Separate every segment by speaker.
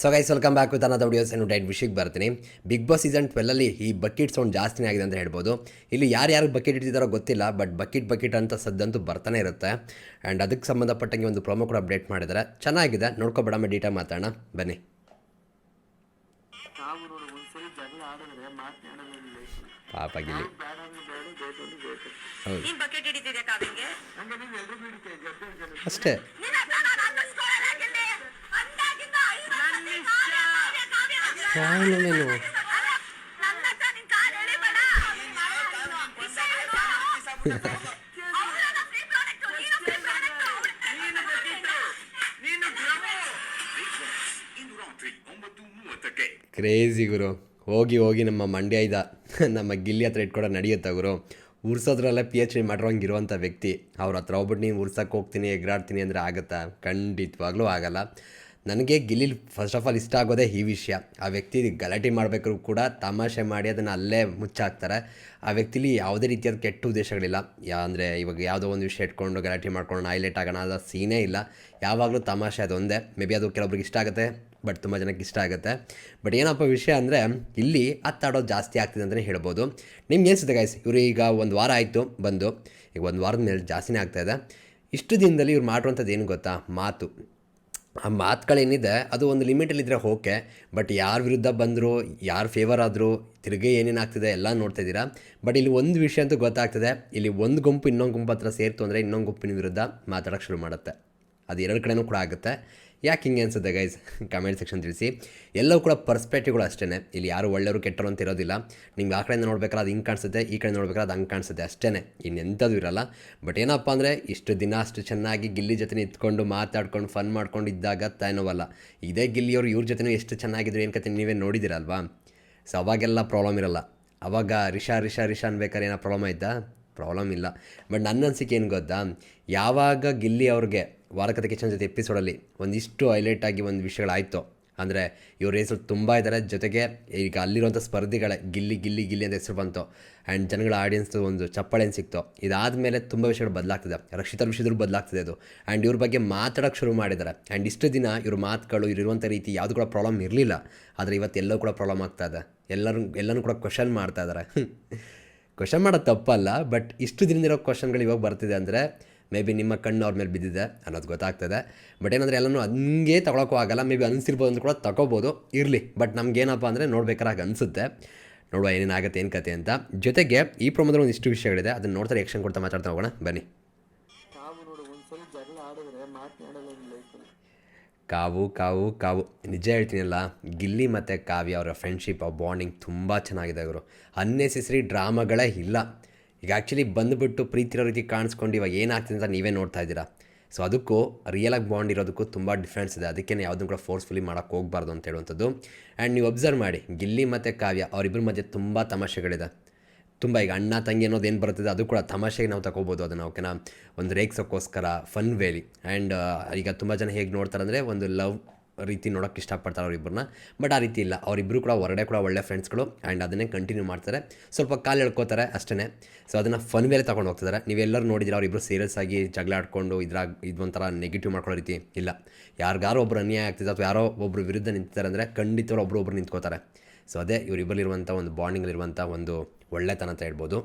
Speaker 1: So guys welcome back with ಅನ್ನೋದು videos ಏನು diet ವಿಷಯಕ್ಕೆ ಬರ್ತೀನಿ. ಬಿಗ್ ಬಾಸ್ ಸೀಸನ್ ಟ್ವೆಲ್ಲಲ್ಲಿ ಈ ಬಕೆಟ್ ಸೌಂಡ್ ಜಾಸ್ತಿನೇ ಆಗಿದೆ ಅಂತ ಹೇಳ್ಬೋದು. ಇಲ್ಲಿ ಯಾರು ಯಾರು ಬಕೆಟ್ ಇಟ್ಟಿದ್ದಾರೋ ಗೊತ್ತಿಲ್ಲ ಬಟ್ ಬಕೆಟ್ ಬಕೆಟ್ ಅಂತ ಸದ್ದಂತೂ ಬರ್ತಾನೆ ಇರುತ್ತೆ. ಆ್ಯಂಡ್ ಅದಕ್ಕೆ ಸಂಬಂಧಪಟ್ಟಂಗೆ ಒಂದು ಪ್ರೊಮೋ ಕೂಡ ಅಪ್ಡೇಟ್ ಮಾಡಿದ್ದಾರೆ. ಚೆನ್ನಾಗಿದೆ. ನೋಡ್ಕೊಬೇಡಮ್ಮ ಡೀಟಾ ಮಾತಾಡೋಣ. ಬನ್ನಿ. ಪಾಪ ಗಿಲ್ಲಿ.
Speaker 2: ಬೇಡ
Speaker 3: ನೀನು
Speaker 1: ಕ್ರೇಜಿ ಗುರು. ಹೋಗಿ ಹೋಗಿ ನಮ್ಮ ಮಂಡ್ಯ ಇದ್ದ ನಮ್ಮ ಗಿಲ್ಲಿ ಹತ್ರ ಇಟ್ಕೊಡೋ ನಡೆಯುತ್ತೆ ಗುರು. ಉರ್ಸೋದ್ರಲ್ಲ ಪಿ ಎಚ್ ಡಿ ಮಾಡಿರೋಂಗೆ ಇರುವಂಥ ವ್ಯಕ್ತಿ. ಅವ್ರ ಹತ್ರ ಹೋಗ್ಬಿಟ್ಟು ನೀನು ಉರ್ಸಕ್ಕೆ ಹೋಗ್ತೀನಿ, ಎಗ್ರಾಡ್ತೀನಿ ಅಂದರೆ ಆಗುತ್ತಾ? ಖಂಡಿತವಾಗ್ಲೂ ಆಗಲ್ಲ. ನನಗೆ ಗಿಲ್ಲಿ ಫಸ್ಟ್ ಆಫ್ ಆಲ್ ಇಷ್ಟ ಆಗೋದೇ ಈ ವಿಷಯ. ಆ ವ್ಯಕ್ತಿ ಗಲಾಟೆ ಮಾಡಬೇಕಾದ್ರೂ ಕೂಡ ತಮಾಷೆ ಮಾಡಿ ಅದನ್ನು ಅಲ್ಲೇ ಮುಚ್ಚಾಕ್ತಾರೆ. ಆ ವ್ಯಕ್ತಿಲಿ ಯಾವುದೇ ರೀತಿಯಾದ ಕೆಟ್ಟ ಉದ್ದೇಶಗಳಿಲ್ಲ. ಯಾ ಅಂದರೆ ಇವಾಗ ಯಾವುದೋ ಒಂದು ವಿಷಯ ಇಟ್ಕೊಂಡು ಗಲಾಟೆ ಮಾಡ್ಕೊಂಡು ಹೈಲೈಟ್ ಆಗೋಣ ಅದು ಸೀನೇ ಇಲ್ಲ. ಯಾವಾಗಲೂ ತಮಾಷೆ ಅದೊಂದೇ. ಮೇ ಬಿ ಅದು ಕೆಲವೊಬ್ರಿಗೆ ಇಷ್ಟ ಆಗುತ್ತೆ ಬಟ್ ತುಂಬ ಜನಕ್ಕೆ ಇಷ್ಟ ಆಗುತ್ತೆ. ಬಟ್ ಏನಪ್ಪ ವಿಷಯ ಅಂದರೆ ಇಲ್ಲಿ ಹತ್ತಾಡೋದು ಜಾಸ್ತಿ ಆಗ್ತಿದೆ ಅಂತಲೇ ಹೇಳ್ಬೋದು. ನಿಮ್ಗೆ ಅನಿಸುತ್ತೆ ಗಾಯ್ಸ್ ಇವರು ಈಗ ಒಂದು ವಾರ ಆಯಿತು ಬಂದು. ಈಗ ಒಂದು ವಾರದ ಮೇಲೆ ಜಾಸ್ತಿನೇ ಆಗ್ತಾಯಿದೆ ಇಷ್ಟು ದಿನದಲ್ಲಿ ಇವ್ರು ಮಾಡುವಂಥದ್ದು ಏನು ಗೊತ್ತಾ? ಮಾತು. ಆ ಮಾತುಗಳೇನಿದೆ, ಅದು ಒಂದು ಲಿಮಿಟಲ್ಲಿದ್ದರೆ ಓಕೆ, ಬಟ್ ಯಾರ ವಿರುದ್ಧ ಬಂದರು, ಯಾರು ಫೇವರ್ ಆದರೂ, ತಿರುಗಿ ಏನೇನು ಆಗ್ತಿದೆ ಎಲ್ಲ ನೋಡ್ತಾ ಇದ್ದೀರಾ. ಬಟ್ ಇಲ್ಲಿ ಒಂದು ವಿಷಯ ಅಂತೂ ಗೊತ್ತಾಗ್ತದೆ, ಇಲ್ಲಿ ಒಂದು ಗುಂಪು ಇನ್ನೊಂದು ಗುಂಪು ಹತ್ರ ಸೇರ್ತು ಅಂದರೆ ಇನ್ನೊಂದು ಗುಂಪಿನ ವಿರುದ್ಧ ಮಾತಾಡೋಕ್ಕೆ ಶುರು ಮಾಡುತ್ತೆ. ಅದು ಎರಡು ಕಡೆಯೂ ಕೂಡ ಆಗುತ್ತೆ. ಯಾಕೆ ಹಿಂಗೆ ಅನ್ಸುತ್ತೆ ಗೈಸ್ ಕಮೆಂಟ್ ಸೆಕ್ಷನ್ ತಿಳಿಸಿ. ಎಲ್ಲವೂ ಕೂಡ ಪರ್ಸ್ಪೆಕ್ಟಿವ್ಗಳು ಅಷ್ಟೇ ಇಲ್ಲಿ ಯಾರು ಒಳ್ಳೆಯವರು ಕೆಟ್ಟರು ಅಂತ ಇರೋದಿಲ್ಲ. ನಿಮ್ಗೆ ಆ ಕಡೆಯಿಂದ ನೋಡ್ಬೇಕಾದ್ರೆ ಅದು ಹಿಂಗೆ ಕಾಣಿಸುತ್ತೆ, ಈ ಕಡೆ ನೋಡ್ಬೇಕಾದ್ರೆ ಅದು ಹಂಗೆ ಕಾಣಿಸುತ್ತೆ ಅಷ್ಟೇ ಇನ್ನೆಂಥದ್ದು ಇರಲ್ಲ. ಬಟ್ ಏನಪ್ಪ ಅಂದರೆ, ಇಷ್ಟು ದಿನ ಅಷ್ಟು ಚೆನ್ನಾಗಿ ಗಿಲ್ಲಿ ಜೊತೆ ಇತ್ಕೊಂಡು ಮಾತಾಡ್ಕೊಂಡು ಫನ್ ಮಾಡ್ಕೊಂಡು ಇದ್ದಾಗ ತಾನೋವಲ್ಲ ಇದೇ ಗಿಲ್ಲಿಯವರು ಇವ್ರ ಜೊತೆ ಎಷ್ಟು ಚೆನ್ನಾಗಿದ್ರು ಏನು ಕತೆ ನೀವೇ ನೋಡಿದಿರಲ್ವಾ? ಸೊ ಅವಾಗೆಲ್ಲ ಪ್ರಾಬ್ಲಮ್ ಇರಲ್ಲ. ಅವಾಗ ರಿಷಾ ರಿಷಾ ರಿಷಾ ಅನ್ಬೇಕಾದ್ರೆ ಏನೋ ಪ್ರಾಬ್ಲಮ್ ಆಯ್ತಾ? ಪ್ರಾಬ್ಲಮ್ ಇಲ್ಲ. ಬಟ್ ನನ್ನ ಅನಿಸಿಕೆ ಏನು ಗೊತ್ತಾ? ಯಾವಾಗ ಗಿಲ್ಲಿ ಅವ್ರಿಗೆ ವಾರಕತೆ ಕಿಚನ್ ಜೊತೆ ಎಪಿಸೋಡಲ್ಲಿ ಒಂದಿಷ್ಟು ಹೈಲೈಟ್ ಆಗಿ ಒಂದು ವಿಷಯಗಳಾಯಿತು. ಅಂದರೆ ಇವ್ರ ಹೆಸರು ತುಂಬ ಇದ್ದಾರೆ ಜೊತೆಗೆ ಈಗ ಅಲ್ಲಿರುವಂಥ ಸ್ಪರ್ಧಿಗಳ ಗಿಲ್ಲಿ ಗಿಲ್ಲಿ ಗಿಲ್ಲಿ ಅಂತ ಹೆಸರು ಬಂತು. ಆ್ಯಂಡ್ ಜನಗಳ ಆಡಿಯನ್ಸ್ದು ಒಂದು ಚಪ್ಪಾಳೆ ಸಿಕ್ತು? ಇದಾದ ಮೇಲೆ ತುಂಬ ವಿಷಯಗಳು ಬದಲಾಗ್ತದೆ. ರಕ್ಷಿತರ ವಿಷಯದಲ್ಲೂ ಬದಲಾಗ್ತದೆ ಅದು. ಆ್ಯಂಡ್ ಇವ್ರ ಬಗ್ಗೆ ಮಾತಾಡೋಕ್ಕೆ ಶುರು ಮಾಡಿದ್ದಾರೆ. ಆ್ಯಂಡ್ ಇಷ್ಟು ದಿನ ಇವ್ರ ಮಾತುಗಳು ಇರುವಂಥ ರೀತಿ ಯಾವುದು ಕೂಡ ಪ್ರಾಬ್ಲಮ್ ಇರಲಿಲ್ಲ. ಆದರೆ ಇವತ್ತು ಎಲ್ಲವೂ ಕೂಡ ಪ್ರಾಬ್ಲಮ್ ಆಗ್ತಾ ಇದೆ. ಎಲ್ಲರೂ ಎಲ್ಲನೂ ಕೂಡ ಕ್ವಶನ್ ಮಾಡ್ತಾ ಇದ್ದಾರೆ ಕ್ವಶನ್ ಮಾಡೋದು ತಪ್ಪಲ್ಲ ಬಟ್ ಇಷ್ಟು ದಿನದಿರೋ ಕ್ವಶನ್ಗಳು ಇವಾಗ ಬರ್ತಿದೆ ಅಂದರೆ ಮೇ ಬಿ ನಿಮ್ಮ ಕಣ್ಣು ಅವ್ರ ಮೇಲೆ ಬಿದ್ದಿದೆ ಅನ್ನೋದು ಗೊತ್ತಾಗ್ತದೆ. ಬಟ್ ಏನಂದರೆ ಎಲ್ಲನೂ ಹಂಗೆ ತಗೊಳಕ್ಕೂ ಆಗಲ್ಲ. ಮೇ ಬಿ ಅನಿಸಿರ್ಬೋದು ಅಂತ ಕೂಡ ತಗೋಬೋದು. ಇರಲಿ. ಬಟ್ ನಮ್ಗೇನಪ್ಪ ಅಂದರೆ ನೋಡ್ಬೇಕಾದ್ರೆ ಹಾಗೆ ಅನಿಸುತ್ತೆ. ನೋಡುವ ಏನೇನಾಗುತ್ತೆ ಏನು ಕತೆ ಅಂತ. ಜೊತೆಗೆ ಈ ಪ್ರೊಮೋದಲ್ಲಿ ಒಂದು ಇಷ್ಟು ವಿಷಯಗಳಿದೆ. ಅದನ್ನು ನೋಡ್ತಾರೆ ಯಕ್ಷನ್ ಕೊಡ್ತಾ ಮಾತಾಡ್ತಾ ಹೋಗೋಣ. ಬನ್ನಿ. ಕಾವು ಕಾವು ಕಾವು ನಿಜ ಹೇಳ್ತೀನಲ್ಲ ಗಿಲ್ಲಿ ಮತ್ತು ಕಾವ್ಯ ಅವರ ಫ್ರೆಂಡ್ಶಿಪ್ ಆ ಬಾಂಡಿಂಗ್ ತುಂಬ ಚೆನ್ನಾಗಿದೆ ಅವರು ಅನ್ನೆಸೆಸರಿ ಡ್ರಾಮಾಗಳೇ ಇಲ್ಲ. ಈಗ ಆ್ಯಕ್ಚುಲಿ ಬಂದುಬಿಟ್ಟು ಪ್ರೀತಿರೋ ರೀತಿ ಕಾಣಿಸ್ಕೊಂಡು ಇವಾಗ ಏನಾಗ್ತಿದೆ ಅಂತ ನೀವೇ ನೋಡ್ತಾ ಇದ್ದೀರಾ. ಸೊ ಅದಕ್ಕೂ ರಿಯಲಾಗಿ ಬಾಂಡ್ ಇರೋದಕ್ಕೂ ತುಂಬ ಡಿಫ್ರೆನ್ಸ್ ಇದೆ. ಅದಕ್ಕೆ ಯಾವುದನ್ನು ಕೂಡ ಫೋರ್ಸ್ಫುಲಿ ಮಾಡೋಕ್ಕೆ ಹೋಗಬಾರ್ದು ಅಂತ ಹೇಳುವಂಥದ್ದು. ಆ್ಯಂಡ್ ನೀವು ಅಬ್ಸರ್ವ್ ಮಾಡಿ, ಗಿಲ್ಲಿ ಮತ್ತು ಕಾವ್ಯ ಅವರಿಬ್ಬರ ಮಧ್ಯೆ ತುಂಬ ತಮಾಷೆಗಳಿದೆ. ತುಂಬ ಈಗ ಅಣ್ಣ, ತಂಗಿ ಅನ್ನೋದು ಏನು ಬರ್ತದೆ ಅದು ಕೂಡ ತಮಾಷೆಗೆ ನಾವು ತಗೋಬೋದು ಅದನ್ನು ಓಕೆನಾ ಒಂದು ರೇಗ್ಸೋಕ್ಕೋಸ್ಕರ ಫನ್ ವೇಲಿ ಆ್ಯಂಡ್ ಈಗ ತುಂಬ ಜನ ಹೇಗೆ ನೋಡ್ತಾರೆ ಅಂದರೆ ಒಂದು ಲವ್ ರೀತಿ ನೋಡೋಕ್ಕೆ ಇಷ್ಟಪಡ್ತಾರೆ ಅವರಿಬ್ಬರನ್ನ. ಬಟ್ ಆ ರೀತಿ ಇಲ್ಲ. ಅವರಿಬ್ಬರು ಕೂಡ ಹೊರಗಡೆ ಕೂಡ ಒಳ್ಳೆ ಫ್ರೆಂಡ್ಸ್ಗಳು ಆ್ಯಂಡ್ ಅದನ್ನೇ ಕಂಟಿನ್ಯೂ ಮಾಡ್ತಾರೆ. ಸ್ವಲ್ಪ ಕಾಲು ಎಳ್ಕೋತಾರೆ ಅಷ್ಟೇ ಸೊ ಅದನ್ನು ಫನ್ ಮೇಲೆ ತೊಗೊಂಡು ಹೋಗ್ತಿದ್ದಾರೆ ನೀವೆಲ್ಲರೂ ನೋಡಿದ್ರೆ ಅವರಿಬ್ಬರು ಸೀರಿಯಸ್ ಆಗಿ ಜಗಳ ಆಡ್ಕೊಂಡು ಇದ್ರಾಗ ಇದೊಂಥರ ನೆಗೆಟಿವ್ ಮಾಡ್ಕೊಳ್ಳೋ ರೀತಿ ಇಲ್ಲ. ಯಾರಿಗಾರೋ ಒಬ್ಬರು ಅನ್ಯಾಯ ಆಗ್ತಿದೆ ಅಥವಾ ಯಾರೋ ಒಬ್ಬರು ವಿರುದ್ಧ ನಿಂತಿದ್ದಾರೆ ಅಂದರೆ ಖಂಡಿತವ್ರು ಒಬ್ಬರು ನಿಂತ್ಕೋತಾರೆ. ಸೊ ಅದೇ ಇವರಿಬ್ಬರಲ್ಲಿರುವಂಥ ಒಂದು ಬಾಂಡಿಂಗಲ್ಲಿರುವಂಥ ಒಂದು ಒಳ್ಳೆತನ ಅಂತ ಹೇಳ್ಬೋದು.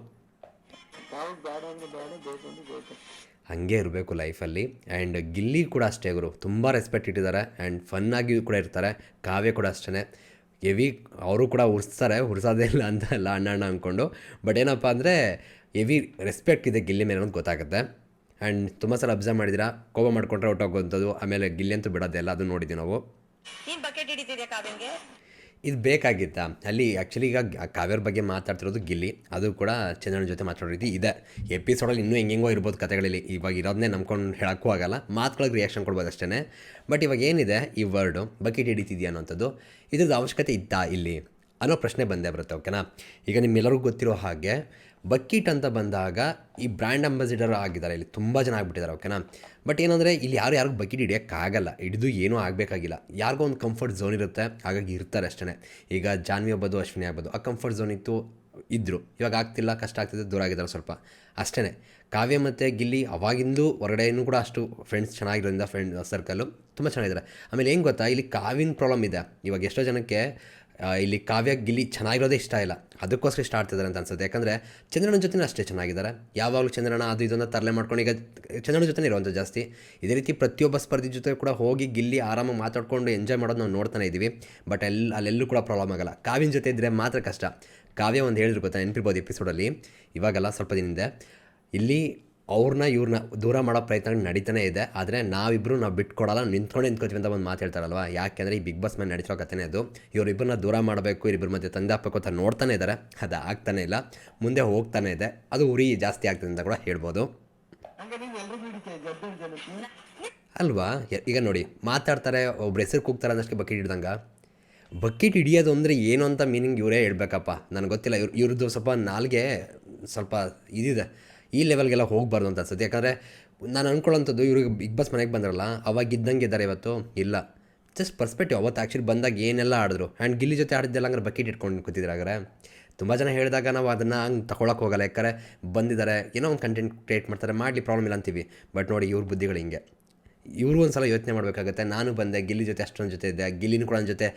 Speaker 1: ಹಾಗೆ ಇರಬೇಕು ಲೈಫಲ್ಲಿ. ಆ್ಯಂಡ್ ಗಿಲ್ಲಿ ಕೂಡ ಅಷ್ಟೇ ಗುರು. ತುಂಬ ರೆಸ್ಪೆಕ್ಟ್ ಇಟ್ಟಿದ್ದಾರೆ. ಆ್ಯಂಡ್ ಫನ್ನಾಗಿ ಕೂಡ ಇರ್ತಾರೆ. ಕಾವ್ಯ ಕೂಡ ಅಷ್ಟೇ ಎವಿ ಅವರು ಕೂಡ ಉರ್ಸ್ತಾರೆ. ಉರ್ಸೋದೇ ಇಲ್ಲ ಅಂತ ಅಲ್ಲ ಅಣ್ಣ ಅಣ್ಣ ಅಂದ್ಕೊಂಡು ಬಟ್ ಏನಪ್ಪ ಅಂದರೆ ಎವಿ ರೆಸ್ಪೆಕ್ಟ್ ಇದೆ ಗಿಲ್ಲಿ ಮೇಲೆ ಅನ್ನೋದು ಗೊತ್ತಾಗುತ್ತೆ. ಆ್ಯಂಡ್ ತುಂಬ ಸಲ ಅಬ್ಸರ್ವ್ ಮಾಡಿದಿರಾ ಕೋಪ ಮಾಡ್ಕೊಂಡ್ರೆ ಹೊಟ್ಟೋಗೋಂಥದ್ದು ಆಮೇಲೆ ಗಿಲ್ಲಿ ಅಂತೂ ಬಿಡೋದಿಲ್ಲ ಅದು ನೋಡಿದ್ದೀವಿ ನಾವು. ಇದು ಬೇಕಾಗಿತ್ತಾ ಅಲ್ಲಿ ಆ್ಯಕ್ಚುಲಿ ಈಗ ಕಾವ್ಯರ ಬಗ್ಗೆ ಮಾತಾಡ್ತಿರೋದು ಗಿಲ್ಲಿ. ಅದು ಕೂಡ ಚಂದ್ರನ ಜೊತೆ ಮಾತಾಡೋ ರೀತಿ ಇದೆ. ಎಪಿಸೋಡಲ್ಲಿ ಇನ್ನೂ ಹೆಂಗೆಂಗೋ ಇರ್ಬೋದು ಕಥೆಗಳಲ್ಲಿ. ಇವಾಗ ಇರೋದನ್ನೇ ನಂಬ್ಕೊಂಡು ಹೇಳೋಕ್ಕೂ ಆಗಲ್ಲ. ಮಾತುಗಳಿಗೆ ರಿಯಾಕ್ಷನ್ ಕೊಡ್ಬೋದು ಅಷ್ಟೇ ಬಟ್ ಇವಾಗ ಏನಿದೆ ಈ ವರ್ಡು ಬಕೆಟ್ ಹಿಡಿತಿದೆಯಾ ಅನ್ನೋಂಥದ್ದು. ಇದ್ರದ್ದು ಅವಶ್ಯಕತೆ ಇತ್ತಾ ಇಲ್ಲಿ? ಅನ್ನೋ ಪ್ರಶ್ನೆ ಬಂದೇ ಬರುತ್ತೆ ಓಕೆನಾ ಈಗ ನಿಮ್ಮೆಲ್ಲರಿಗೂ ಗೊತ್ತಿರೋ ಹಾಗೆ ಬಕೀಟ್ ಅಂತ ಬಂದಾಗ ಈ ಬ್ರ್ಯಾಂಡ್ ಅಂಬಾಸಿಡರ್ ಆಗಿದ್ದಾರೆ. ಇಲ್ಲಿ ತುಂಬ ಜನ ಆಗಿಬಿಟ್ಟಿದ್ದಾರೆ ಓಕೆನಾ ಬಟ್ ಏನಂದರೆ ಇಲ್ಲಿ ಯಾರು ಯಾರಿಗೂ ಬಕೆಟ್ ಹಿಡಿಯೋಕ್ಕಾಗಲ್ಲ. ಹಿಡಿದು ಏನೂ ಆಗಬೇಕಾಗಿಲ್ಲ. ಯಾರಿಗೋ ಒಂದು ಕಂಫರ್ಟ್ ಝೋನ್ ಇರುತ್ತೆ. ಹಾಗಾಗಿ ಇರ್ತಾರೆ ಅಷ್ಟೇ ಈಗ ಜಾನ್ವಿ ಆಗ್ಬೋದು, ಅಶ್ವಿನಿ ಆಗ್ಬೋದು, ಆ ಕಂಫರ್ಟ್ ಝೋನ್ ಇತ್ತು ಇದ್ದರು ಇವಾಗ ಆಗ್ತಿಲ್ಲ, ಕಷ್ಟ ಆಗ್ತಿದೆ, ದೂರ ಆಗಿದ್ದಾರೆ ಸ್ವಲ್ಪ. ಅಷ್ಟೇ ಕಾವ್ಯ ಮತ್ತು ಗಿಲ್ಲಿ ಅವಾಗಿಂದು ಹೊರಗಡೆಯೂ ಕೂಡ ಅಷ್ಟು ಫ್ರೆಂಡ್ಸ್ ಚೆನ್ನಾಗಿರೋದ್ರಿಂದ ಫ್ರೆಂಡ್ ಸರ್ಕಲ್ಲು ತುಂಬ ಚೆನ್ನಾಗಿದ್ದಾರೆ. ಆಮೇಲೆ ಏನು ಗೊತ್ತಾ? ಇಲ್ಲಿ ಕಾವಿನ ಪ್ರಾಬ್ಲಮ್ ಇದೆ. ಇವಾಗ ಎಷ್ಟೋ ಜನಕ್ಕೆ ಇಲ್ಲಿ ಕಾವ್ಯ ಗಿಲ್ಲಿ ಚೆನ್ನಾಗಿರೋದೇ ಇಷ್ಟ ಇಲ್ಲ. ಅದಕ್ಕೋಸ್ಕರ ಇಷ್ಟ ಆಡ್ತಿದ್ದಾರೆ ಅಂತ ಅನ್ಸುತ್ತೆ. ಯಾಕಂದರೆ ಚಂದ್ರನ ಜೊತೆ ಅಷ್ಟೇ ಚೆನ್ನಾಗಿದ್ದಾರೆ. ಯಾವಾಗಲೂ ಚಂದ್ರನ ಅದು ಇದನ್ನು ತರಲೆ ಮಾಡ್ಕೊಂಡು ಈಗ ಚಂದ್ರನ ಜೊತೆ ಇರುವಂಥ ಜಾಸ್ತಿ. ಇದೇ ರೀತಿ ಪ್ರತಿಯೊಬ್ಬ ಸ್ಪರ್ಧಿ ಜೊತೆ ಕೂಡ ಹೋಗಿ ಗಿಲ್ಲಿ ಆರಾಮಾಗಿ ಮಾತಾಡ್ಕೊಂಡು ಎಂಜಾಯ್ ಮಾಡೋದು ನಾವು ನೋಡ್ತಾನೆ ಇದ್ದೀವಿ ಬಟ್ ಅಲ್ಲಿ ಅಲ್ಲೆಲ್ಲೂ ಕೂಡ ಪ್ರಾಬ್ಲಮ್ ಆಗಲ್ಲ. ಕಾವ್ಯನ ಜೊತೆ ಇದ್ದರೆ ಮಾತ್ರ ಕಷ್ಟ. ಕಾವ್ಯ ಒಂದು ಹೇಳಿದ್ರು ಗೊತ್ತಾ ನೆನಪಿರ್ಬೋದು ಎಪಿಸೋಡಲ್ಲಿ ಇವಾಗಲ್ಲ ಸ್ವಲ್ಪ ದಿನದಿಂದ ಇಲ್ಲಿ ಅವ್ರನ್ನ ಇವ್ರನ್ನ ದೂರ ಮಾಡೋ ಪ್ರಯತ್ನ ನಡೀತಾನೆ ಇದೆ. ಆದರೆ ನಾವಿಬ್ಬರು ನಾವು ಬಿಟ್ಕೊಡಲ್ಲ ನಿಂತ್ಕೊಂಡು ನಿಂತ್ಕೊತೀವಿ ಅಂತ ಒಂದು ಮಾತು ಹೇಳ್ತಾರಲ್ವ? ಯಾಕೆಂದರೆ ಈ ಬಿಗ್ ಬಾಸ್ ಮೇಲೆ ನಡೀತಿರೋ ಕಥೆನೇ ಅದು. ಇವರಿಬ್ಬರನ್ನ ದೂರ ಮಾಡಬೇಕು ಇವರಿಬ್ಬರ ಮಧ್ಯೆ ತಂದೆ ಹಾಕಬೇಕು ಅಂತ ನೋಡ್ತಾನೆ ಇದ್ದಾರೆ ಅದು ಆಗ್ತಾನೆ ಇಲ್ಲ. ಮುಂದೆ ಹೋಗ್ತಾನೆ ಇದೆ. ಅದು ಉರಿ ಜಾಸ್ತಿ ಆಗ್ತದೆ ಅಂತ ಕೂಡ ಹೇಳ್ಬೋದು. ಅಲ್ವಾ? ಈಗ ನೋಡಿ ಮಾತಾಡ್ತಾರೆ ಒಬ್ರು ಹೆಸರು ಕೂಗ್ತಾರೆ ಅನ್ನೋಷ್ಟಕ್ಕೆ ಬಕೆಟ್ ಹಿಡ್ದಂಗೆ? ಬಕೆಟ್ ಹಿಡಿಯೋದು ಅಂದರೆ ಏನು ಅಂತ ಮೀನಿಂಗ್ ಇವರೇ ಹೇಳ್ಬೇಕಪ್ಪ. ನನಗೆ ಗೊತ್ತಿಲ್ಲ ಇವ್ರ ಇವ್ರದ್ದು ಸ್ವಲ್ಪ ನಾಲ್ಗೆ ಸ್ವಲ್ಪ ಇದಿದೆ. ಈ ಲೆವೆಲ್ಗೆಲ್ಲ ಹೋಗಬಾರ್ದು ಅಂತ ಅನ್ಸುತ್ತೆ. ಯಾಕಂದರೆ ನಾನು ಅಂದ್ಕೊಳ್ಳೋಂಥದ್ದು ಇವ್ರಿಗೆ ಬಿಗ್ ಬಾಸ್ ಮನೆಗೆ ಬಂದ್ರಲ್ಲ, ಅವಾಗ ಇದ್ದಂಗೆ ಇದ್ದಾರೆ ಇವತ್ತು. ಇಲ್ಲ. ಜಸ್ಟ್ ಪರ್ಸ್ಪೆಕ್ಟಿವ್ ಅವತ್ತು ಆ್ಯಕ್ಚುಲಿ ಬಂದಾಗ ಏನೆಲ್ಲ ಆಡಿದ್ರು. ಆ್ಯಂಡ್ ಗಿಲ್ಲಿ ಜೊತೆ ಆಡಿದ್ದೆಲ್ಲ ಹಂಗಾರೆ ಬಕೆಟ್ ಇಟ್ಕೊಂಡು ಕೂತಿದ್ರು ಹಾಗಾರೆ ತುಂಬ ಜನ ಹೇಳಿದಾಗ ನಾವು ಅದನ್ನು ಹಂಗೆ ತಗೊಳಕ್ಕೆ ಹೋಗಲ್ಲ. ಯಾಕಂದರೆ ಬಂದಿದ್ದಾರೆ ಏನೋ ಒಂದು ಕಂಟೆಂಟ್ ಕ್ರಿಯೇಟ್ ಮಾಡ್ತಾರೆ, ಮಾಡಲಿ ಪ್ರಾಬ್ಲಮ್ ಇಲ್ಲ ಅಂತೀವಿ. ಬಟ್ ನೋಡಿ ಇವ್ರ ಬುದ್ಧಿಗಳು ಹಿಂಗೆ. ಇವರು ಒಂದು ಸಲ ಯೋಚನೆ ಮಾಡಬೇಕಾಗುತ್ತೆ. ನಾನು ಬಂದೆ, ಗಿಲ್ಲಿ ಜೊತೆ ಅಷ್ಟೊಂದು ಜೊತೆ ಇದ್ದೆ. ಗಿಲ್ಲಿನ ಕೂಡ ನನ್ನ ಜೊತೆ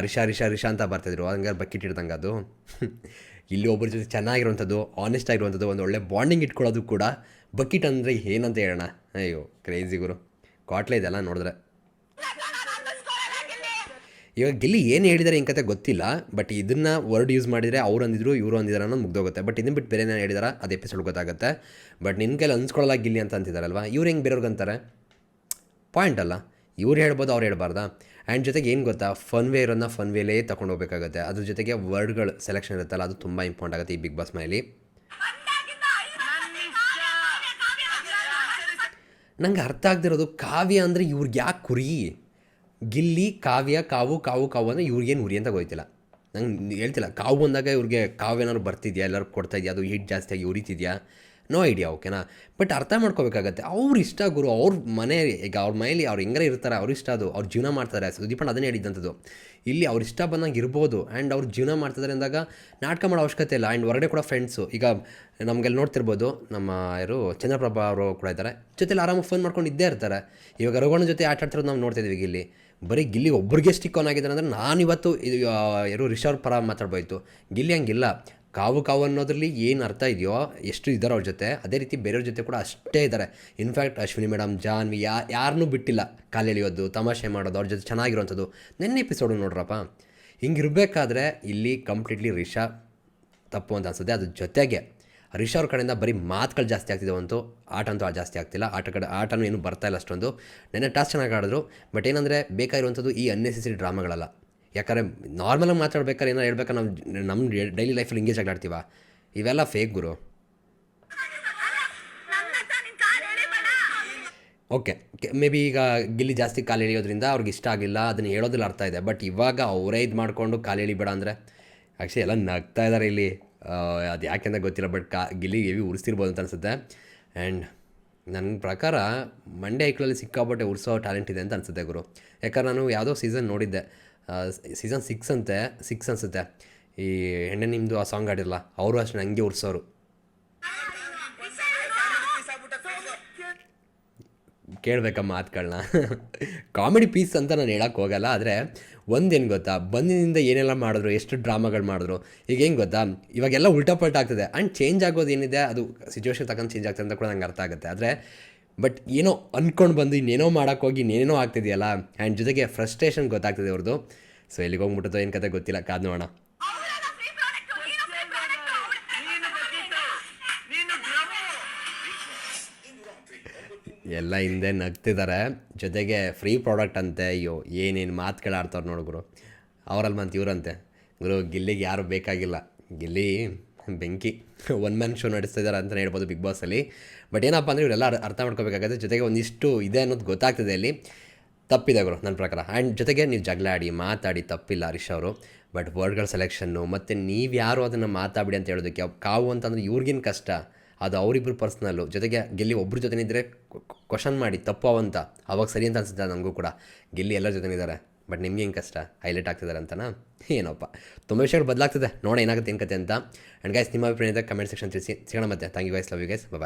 Speaker 1: ರಿಷಾ ರಿಷಾ ರಿಷಾ ಅಂತ ಬರ್ತಿದ್ರು. ಹಂಗಾರೆ ಬಕೆಟ್ ಹಿಡ್ದಂಗೆ ಅದು. ಇಲ್ಲಿ ಒಬ್ಬರ ಜೊತೆ ಚೆನ್ನಾಗಿರುವಂಥದ್ದು ಆನೆಸ್ಟ್ ಆಗಿರುವಂಥದ್ದು, ಒಂದು ಒಳ್ಳೆ ಬಾಂಡಿಂಗ್ ಇಟ್ಕೊಳ್ಳೋದು ಕೂಡ ಬಕೆಟ್ ಅಂದರೆ ಏನಂತ ಹೇಳೋಣ? ಅಯ್ಯೋ ಕ್ರೇಜಿ ಗುರು. ಕಾಟ್ಲೆ ಇದೆಲ್ಲ ನೋಡಿದ್ರೆ. ಇವಾಗ ಗಿಲ್ಲಿ ಏನು ಹೇಳಿದ್ದಾರೆ ಹಿಂಗೆ ಕತೆ ಗೊತ್ತಿಲ್ಲ ಬಟ್ ಇದನ್ನು ವರ್ಡ್ ಯೂಸ್ ಮಾಡಿದರೆ ಅವ್ರು ಅಂದಿದ್ರು, ಇವರು ಅಂದಿದ್ದಾರೆ ಅನ್ನೋದು ಮುಗ್ದೋಗುತ್ತೆ. ಬಟ್ ಇದನ್ನು ಬಿಟ್ಟು ಬೇರೆ ಏನೋ ಹೇಳಿದಾರ? ಅದು ಎಪಿಸೋಡ್ ಗೊತ್ತಾಗುತ್ತೆ. ಬಟ್ ನಿನ್ನ ಕೈಲಿ ಅನ್ಸ್ಕೊಳ್ಳಲ್ಲ ಗಿಲ್ಲಿ ಅಂತ ಅಂತಿದ್ದಾರಲ್ವ ಇವ್ರು ಹೆಂಗೆ ಬೇರೆಯವ್ರಿಗೆ ಅಂತಾರೆ? ಪಾಯಿಂಟ್ ಅಲ್ಲ. ಇವ್ರು ಹೇಳ್ಬೋದು, ಅವ್ರು ಹೇಳ್ಬಾರ್ದಾ? ಆ್ಯಂಡ್ ಜೊತೆಗೆ ಏನು ಗೊತ್ತಾ? ಫನ್ ವೇ ಇರೋದನ್ನ ಫನ್ ವೇಲೇ ತಗೊಂಡು ಹೋಗ್ಬೇಕಾಗುತ್ತೆ. ಅದ್ರ ಜೊತೆಗೆ ವರ್ಡ್ಗಳು ಸೆಲೆಕ್ಷನ್ ಇರುತ್ತಲ್ಲ, ಅದು ತುಂಬ ಇಂಪಾರ್ಟೆಂಟ್ ಆಗುತ್ತೆ ಈ ಬಿಗ್ ಬಾಸ್ ಮನೇಲಿ. ನಂಗೆ ಅರ್ಥ ಆಗ್ದಿರೋದು, ಕಾವ್ಯ ಅಂದರೆ ಇವ್ರಿಗೆ ಯಾಕೆ ಕುರಿ? ಗಿಲ್ಲಿ, ಕಾವ್ಯ, ಕಾವು ಕಾವು ಕಾವು ಅಂದರೆ ಇವ್ರಿಗೇನು ಉರಿ ಅಂತ ಗೊತ್ತಿಲ್ಲ. ನಂಗೆ ಹೇಳ್ತಿಲ್ಲ, ಕಾವು ಬಂದಾಗ ಇವ್ರಿಗೆ ಕಾವು ಏನಾದ್ರು ಬರ್ತಿದ್ಯಾ? ಎಲ್ಲರೂ ಕೊಡ್ತಾ ಇದೆಯಾ? ಅದು ಹೀಟ್ ಜಾಸ್ತಿಯಾಗಿ ಉರಿತಿದ್ಯಾ? ನೋ ಐಡಿಯಾ ಓಕೆನಾ ಬಟ್ ಅರ್ಥ ಮಾಡ್ಕೋಬೇಕಾಗತ್ತೆ. ಅವ್ರ ಇಷ್ಟ ಗುರು, ಅವ್ರ ಮನೆ, ಈಗ ಅವ್ರ ಮನೇಲಿ ಅವ್ರು ಹೆಂಗಾರೆ ಇರ್ತಾರೆ, ಅವ್ರ ಇಷ್ಟ ಅದು, ಅವ್ರು ಜೀವನ ಮಾಡ್ತಾರೆ. ಸುದೀಪಣ್ಣ ಅದನ್ನೇ ಹೇಳಿದ್ದಂಥದ್ದು ಇಲ್ಲಿ ಅವ್ರ ಇಷ್ಟ ಬಂದಂಗೆ ಇರ್ಬೋದು ಆ್ಯಂಡ್ ಅವ್ರು ಜೀವನ ಮಾಡ್ತಿದ್ದಾರೆ ಅಂದಾಗ ನಾಟಕ ಮಾಡೋ ಅವಶ್ಯಕತೆ ಇಲ್ಲ. ಆ್ಯಂಡ್ ಹೊರಗಡೆ ಕೂಡ ಫ್ರೆಂಡ್ಸು ಈಗ ನಮಗೆಲ್ಲ ನೋಡ್ತಿರ್ಬೋದು, ನಮ್ಮ ಯಾರು ಚಂದ್ರಪ್ರಭಾ ಅವರು ಕೂಡ ಇದ್ದಾರೆ ಜೊತೆಲಿ ಆರಾಮಾಗಿ ಫೋನ್ ಮಾಡ್ಕೊಂಡು ಇದ್ದೇ ಇರ್ತಾರೆ. ಇವಾಗ ರಘುವಣ್ಣ ಜೊತೆ ಆಟ ಆಡ್ತಿರೋದು ನಾವು ನೋಡ್ತಿದ್ವಿ ಇಲ್ಲಿ. ಬರೀ ಗಿಲ್ಲಿ ಒಬ್ರಿಗೆ ಸ್ಟಿಕ್ ಆನ್ ಆಗಿದ್ದಾರೆ ಅಂದರೆ ನಾನು ಇವತ್ತು ಇದು ಯಾರು ರಿಷಾರ್ ಪರ ಮಾತಾಡ್ಬೋಯ್ತು. ಗಿಲ್ಲಿ ಹಂಗಿಲ್ಲ. ಕಾವು ಕಾವು ಅನ್ನೋದ್ರಲ್ಲಿ ಏನು ಅರ್ಥ ಇದೆಯೋ ಎಷ್ಟು ಇದ್ದಾರೆ ಅವ್ರ ಜೊತೆ, ಅದೇ ರೀತಿ ಬೇರೆಯವ್ರ ಜೊತೆ ಕೂಡ ಅಷ್ಟೇ ಇದ್ದಾರೆ in fact Ashwini madam Jahnavi, ಯಾ ಯಾರನ್ನೂ ಬಿಟ್ಟಿಲ್ಲ ಕಾಲೆಳೆಯೋದು, ತಮಾಷೆ ಮಾಡೋದು, ಅವ್ರ ಜೊತೆ ಚೆನ್ನಾಗಿರೋವಂಥದ್ದು ನೆನ್ನೆ ಎಪಿಸೋಡು ನೋಡ್ರಪ್ಪ. ಹಿಂಗಿರಬೇಕಾದ್ರೆ ಇಲ್ಲಿ ಕಂಪ್ಲೀಟ್ಲಿ ರಿಷಾ ತಪ್ಪು ಅಂತ ಅನ್ಸುತ್ತೆ. ಅದ್ರ ಜೊತೆಗೆ ರಿಷಾ ಅವ್ರ ಕಡೆಯಿಂದ ಬರೀ ಮಾತುಗಳು ಜಾಸ್ತಿ ಆಗ್ತಿದ್ದಾವಂತೂ ಆಟ ಅಂತೂ ಜಾಸ್ತಿ ಆಗ್ತಿಲ್ಲ. ಆಟ ಕಡೆ, ಆಟನೂ ಏನು ಬರ್ತಾ ಇಲ್ಲ ಅಷ್ಟೊಂದು. ನೆನ್ನೆ ಟಾಸ್ ಚೆನ್ನಾಗಿ ಆಡಿದ್ರು, ಬಟ್ ಏನಂದರೆ ಬೇಕಾಗಿರುವಂಥದ್ದು ಈ ಅನ್ನೆಸೆಸರಿ ಡ್ರಾಮಾಗಳಲ್ಲ ಯಾಕಂದರೆ ನಾರ್ಮಲಾಗಿ ಮಾತಾಡ್ಬೇಕಾದ್ರೆ ಏನೋ ಹೇಳ್ಬೇಕು ನಾವು ನಮ್ಮ ಡೈಲಿ ಲೈಫಲ್ಲಿ ಆಗಿ ಆಗ್ಲಾಡ್ತೀವ? ಇವೆಲ್ಲ ಫೇಕ್ ಗುರು. ಓಕೆ ಮೇ ಬಿ ಈಗ ಗಿಲ್ಲಿ ಜಾಸ್ತಿ ಕಾಲು ಎಳಿಯೋದ್ರಿಂದ ಅವ್ರಿಗೆ ಇಷ್ಟ ಆಗಿಲ್ಲ, ಅದನ್ನು ಹೇಳೋದಿಲ್ಲ ಅರ್ಥ ಇದೆ. ಬಟ್ ಇವಾಗ ಅವರೇ ಇದು ಮಾಡಿಕೊಂಡು ಕಾಲು ಎಳಿಬೇಡ ಅಂದರೆ ಆ್ಯಕ್ಚುಲಿ ಎಲ್ಲ ನಗ್ತಾ ಇದ್ದಾರೆ ಇಲ್ಲಿ. ಅದು ಯಾಕೆಂತ ಗೊತ್ತಿಲ್ಲ ಬಟ್ ಕಾ, ಗಿಲ್ಲಿ ಎವಿ ಉರಿಸ್ತಿರ್ಬೋದು ಅಂತ ಅನಿಸುತ್ತೆ. ಆ್ಯಂಡ್ ನನ್ನ ಪ್ರಕಾರ ಮಂಡ್ಯ ಐಕ್ಳಲ್ಲಿ ಸಿಕ್ಕಾಪಟ್ಟೆ ಉರ್ಸೋ ಟ್ಯಾಲೆಂಟ್ ಇದೆ ಅಂತ ಅನಿಸುತ್ತೆ ಗುರು. ಯಾಕಂದ್ರೆ ನಾನು ಯಾವುದೋ ಸೀಸನ್ ನೋಡಿದ್ದೆ. ಸೀಸನ್ ಸಿಕ್ಸ್ ಅಂತೆ ಸಿಕ್ಸ್ ಅನ್ಸುತ್ತೆ. ಈ ಹೆಣ್ಣೆ ನಿಮ್ಮದು ಆ ಸಾಂಗ್ ಆಡಿರಲ್ಲ ಅವರು ಅಷ್ಟೇ ಹಂಗೆ ಉರ್ಸೋರು ಕೇಳಬೇಕಾ ಮಾತುಗಳನ್ನ ಕಾಮಿಡಿ ಪೀಸ್ ಅಂತ ನಾನು ಹೇಳಕ್ಕೆ ಹೋಗಲ್ಲ, ಆದರೆ ಒಂದೇನು ಗೊತ್ತಾ, ಬಂದಿನಿಂದ ಏನೆಲ್ಲ ಮಾಡಿದ್ರು, ಎಷ್ಟು ಡ್ರಾಮಾಗಳು ಮಾಡಿದ್ರು, ಈಗ ಹೆಂಗೆ ಗೊತ್ತಾ, ಇವಾಗೆಲ್ಲ ಉಲ್ಟಾ ಪಲ್ಟಾ ಆಗ್ತದೆ. ಆ್ಯಂಡ್ ಚೇಂಜ್ ಆಗೋದು ಏನಿದೆ, ಅದು ಸಿಚುವೇಶನ್ ತಗೊಂಡು ಚೇಂಜ್ ಆಗ್ತದೆ ಅಂತ ಕೂಡ ನಂಗೆ ಅರ್ಥ ಆಗುತ್ತೆ. ಆದರೆ ಬಟ್ ಏನೋ ಅಂದ್ಕೊಂಡು ಬಂದು ಇನ್ನೇನೋ ಮಾಡೋಕ್ಕೋಗಿ ಇನ್ನೇನೋ ಆಗ್ತಿದೆಯಲ್ಲ ಆ್ಯಂಡ್ ಜೊತೆಗೆ ಫ್ರಸ್ಟ್ರೇಷನ್ ಗೊತ್ತಾಗ್ತದೆ ಅವ್ರದ್ದು ಸೊ ಎಲ್ಲಿಗೆ ಹೋಗ್ಬಿಟ್ಟದೋ ಏನು ಕತೆ ಗೊತ್ತಿಲ್ಲ. ಕಾದ್ ನೋಡೋಣ ಎಲ್ಲ ಹಿಂದೆ ನಗ್ತಿದ್ದಾರೆ ಜೊತೆಗೆ ಫ್ರೀ ಪ್ರಾಡಕ್ಟ್ ಅಂತೆ. ಅಯ್ಯೋ, ಏನೇನು ಮಾತುಗಳಾಡ್ತಾರೆ ನೋಡು ಗುರು. ಅವರಲ್ಲಿ ಮಂತ್ ಇವರಂತೆ. ಗುರು, ಗಿಲ್ಲಿಗೆ ಯಾರು ಬೇಕಾಗಿಲ್ಲ. ಗಿಲ್ಲಿ, ಬೆಂಕಿ. ಒನ್ ಮ್ಯಾನ್ ಶೋ ನಡೆಸ್ತಾ ಇದ್ದಾರೆ ಅಂತಲೇ ಹೇಳ್ಬೋದು ಬಿಗ್ ಬಾಸಲ್ಲಿ. ಬಟ್ ಏನಪ್ಪ ಅಂದರೆ ಇವರೆಲ್ಲ ಅರ್ಥ ಮಾಡ್ಕೋಬೇಕಾಗತ್ತೆ. ಜೊತೆಗೆ ಒಂದಿಷ್ಟು ಇದೆ ಅನ್ನೋದು ಗೊತ್ತಾಗ್ತದೆ ಅಲ್ಲಿ ತಪ್ಪಿದೆ ಗುರು, ನನ್ನ ಪ್ರಕಾರ. ಆ್ಯಂಡ್ ಜೊತೆಗೆ ನೀವು ಜಗಳ ಆಡಿ, ಮಾತಾಡಿ, ತಪ್ಪಿಲ್ಲ ಹರೀಶ್ ಅವರು. ಬಟ್ ವರ್ಡ್ಗಳ ಸೆಲೆಕ್ಷನ್ನು ಮತ್ತು ನೀವು ಯಾರು ಅದನ್ನು ಮಾತಾಡಿ ಅಂತ ಹೇಳೋದಕ್ಕೆ ಕಾವು ಅಂತಂದ್ರೆ ಇವ್ರಿಗಿನ ಕಷ್ಟ. ಅದು ಅವರಿಬ್ಬರು ಪರ್ಸ್ನಲ್ಲು ಜೊತೆಗೆ ಗೆಲ್ಲಿ ಒಬ್ಬರ ಜೊತೆನಿದ್ರೆ ಕ್ವಶನ್ ಮಾಡಿ, ತಪ್ಪು ಅವಂತ. ಅವಾಗ ಸರಿ ಅಂತ ಅನ್ಸುತ್ತೆ ನನಗೂ ಕೂಡ. ಗೆಲ್ಲಿ ಎಲ್ಲರ ಜೊತೆನಿದ್ದಾರೆ ಬಟ್ ನಿಮ್ಗೆ ಹೆಂಗೆ ಕಷ್ಟ? ಹೈಲೈಟ್ ಆಗ್ತಿದ್ದಾರೆ ಅಂತನಾ? ಏನಪ್ಪ. ತುಂಬ ವಿಷಯಗಳು ಬದಲಾಗ್ತದೆ. ನೋಡೋಣ ಏನಾಗುತ್ತೆ, ಏನು ಕತೆ ಅಂತ. ಆ್ಯಂಡ್ ಗೈಸ್ ನಿಮ್ಮ ಅಭಿಪ್ರಾಯ ಕಮೆಂಟ್ ಸೆಕ್ಷನ್ ತಿಳಿಸಿ. ಸಿಗೋಣ ಮತ್ತೆ. Thank you guys love you guys bye